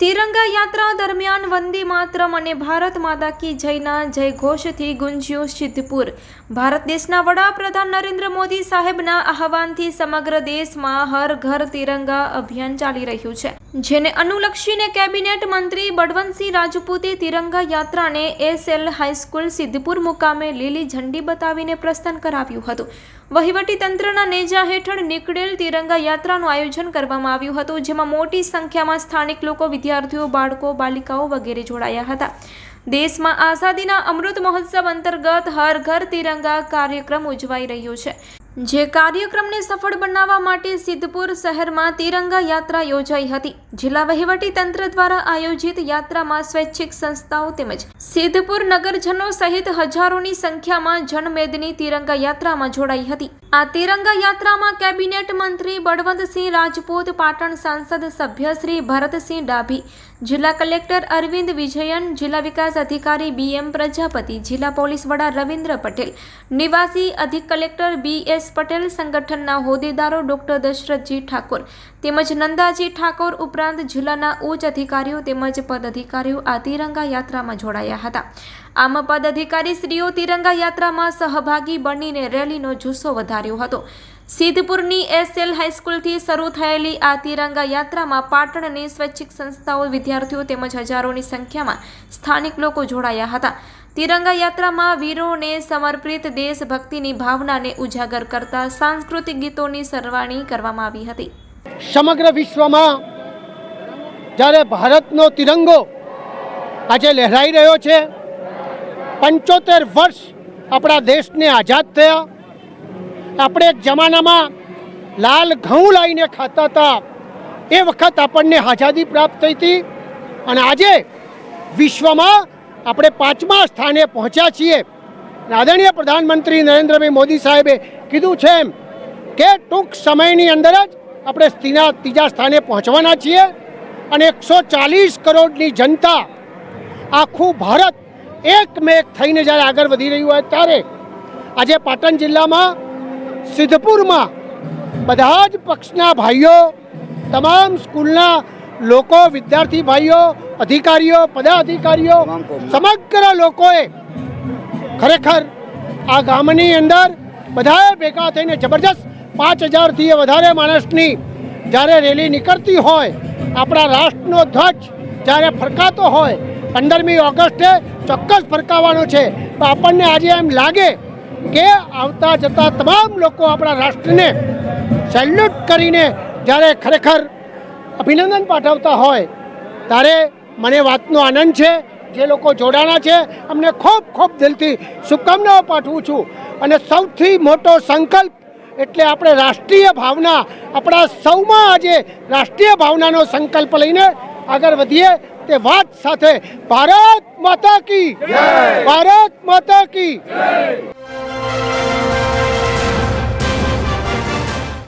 તિરંગા યાત્રા દરમિયાન વંદે માતરમ અને ભારત માતા કી જયના જય ઘોષથી ગુંજ્યું સિદ્ધપુર. ભારત દેશના વડાપ્રધાન નરેન્દ્ર મોદી સાહેબના આહવાનથી સમગ્ર દેશમાં હર ઘર તિરંગા અભિયાન ચાલી રહ્યું છે. જેને અનુલક્ષીને કેબિનેટ મંત્રી બળવંતસિંહ રાજપૂતે તિરંગા યાત્રાને એસએલ હાઈસ્કૂલ સિદ્ધપુર મુકામે લીલી ઝંડી બતાવીને પ્રસ્થાન કરાવ્યું હતું. વહીવટી તંત્રના નેજા હેઠળ નીકળેલ તિરંગા યાત્રાનું આયોજન કરવામાં આવ્યું હતું, જેમાં મોટી સંખ્યામાં સ્થાનિક લોકો, વિદ્યાર્થીઓ, બાળકો, બાલિકાઓ વગેરે જોડાયા હતા. દેશમાં આઝાદીના અમૃત મહોત્સવ અંતર્ગત હર ઘર તિરંગા કાર્યક્રમ ઉજવાઈ રહ્યો છે. જે કાર્યક્રમને સફળ બનાવવા માટે સિદ્ધપુર શહેરમાં તિરંગા યાત્રા યોજાઈ હતી. જિલ્લા વહીવટી તંત્ર દ્વારા આયોજિત યાત્રામાં સ્વૈચ્છિક સંસ્થાઓ તેમજ સિદ્ધપુર નગરજનો સહિત હજારોની સંખ્યામાં જનમેદની તિરંગા યાત્રામાં જોડાઈ હતી. આ તિરંગા યાત્રામાં કેબિનેટ મંત્રી બળવંતસિંહ રાજપૂત, પાટણ સાંસદ સભ્ય શ્રી ભરતસિંહ ડાભી, જિલ્લા કલેક્ટર અરવિંદ વિજયન, જિલ્લા વિકાસ અધિકારી બી એમ પ્રજાપતિ, જિલ્લા પોલીસ વડા રવિન્દ્ર પટેલ, નિવાસી અધિક કલેક્ટર બી એસ પટેલ, સંગઠનના હોદ્દેદારો ડોક્ટર દશરથજી ઠાકોર તેમજ નંદાજી ઠાકોર ઉપરાંત જિલ્લાના ઉચ્ચ અધિકારીઓ તેમજ પદ અધિકારીઓ આ તિરંગા યાત્રામાં જોડાયા હતા. આમ પદ અધિકારી શ્રીઓ તિરંગા યાત્રામાં સહભાગી બનીને રેલીનો જુસ્સો વધાર્યો. હતો. સિદ્ધપુરની એસએલ હાઈસ્કૂલથી શરૂ થયેલી આ તિરંગા યાત્રામાં પાટણની સ્વૈચ્છિક સંસ્થાઓ વિદ્યાર્થીઓ તેમજ હજારોની સંખ્યામાં સ્થાનિક લોકો જોડાયા હતા. તિરંગા યાત્રામાં વીરોને સમર્પિત દેશભક્તિની ભાવનાને ઉજાગર કરતા સાંસ્કૃતિક ગીતોની સરવાણી કરવામાં આવી હતી. સમગ્ર વિશ્વમાં જ્યારે ભારતનો તિરંગો આજે લહેરાઈ રહ્યો છે, પંચોતેર વર્ષ આપણા દેશને આઝાદ થયા. આપણે એક જમાનામાં લાલ ઘઉં લાવીને ખાતા હતા. એ વખત આપણને આઝાદી પ્રાપ્ત થઈ હતી અને આજે વિશ્વમાં આપણે પાંચમા સ્થાને પહોંચ્યા છીએ. આદરણીય પ્રધાનમંત્રી નરેન્દ્રભાઈ મોદી સાહેબે કીધું છે એમ કે ટૂંક સમયની અંદર જ આપણે સ્ત્રીના ત્રીજા સ્થાને પહોંચવાના છીએ અને એકસો ચાલીસ કરોડની જનતા આખું ભારત એકમેક થઈને જ્યારે આગળ વધી રહ્યું હોય ત્યારે આજે પાટણ જિલ્લામાં સિદ્ધપુરમાં બધા જ પક્ષના ભાઈઓ તમામ સ્કૂલના લોકો વિદ્યાર્થી ભાઈઓ અધિકારીઓ પદાધિકારીઓ સમગ્ર લોકોએ ખરેખર આ ગામની અંદર બધાએ ભેગા થઈને જબરજસ્ત પાંચ હજારથી વધારે માણસની જ્યારે રેલી નીકળતી હોય આપણા રાષ્ટ્રનો ધ્વજ જ્યારે ફરકાતો હોય પંદરમી ઓગસ્ટે ચોક્કસ ફરકાવવાનો છે. તો આપણને આજે એમ લાગે કે આવતા જતા તમામ લોકો આપણા રાષ્ટ્રને સેલ્યુટ કરીને જ્યારે ખરેખર અભિનંદન પાઠવતા હોય, ત્યારે મને વાતનો આનંદ છે. જે લોકો જોડાણા છે, અમને ખૂબ ખૂબ દિલથી શુભકામનાઓ પાઠવું છું. અને સૌથી મોટો સંકલ્પ એટલે આપણે રાષ્ટ્રીય ભાવના, આપણા સૌમાં આજે રાષ્ટ્રીય ભાવનાનો સંકલ્પ લઈને આગળ વધીએ તે વાત સાથે ભારત માતા કી. ભારત માતા કી.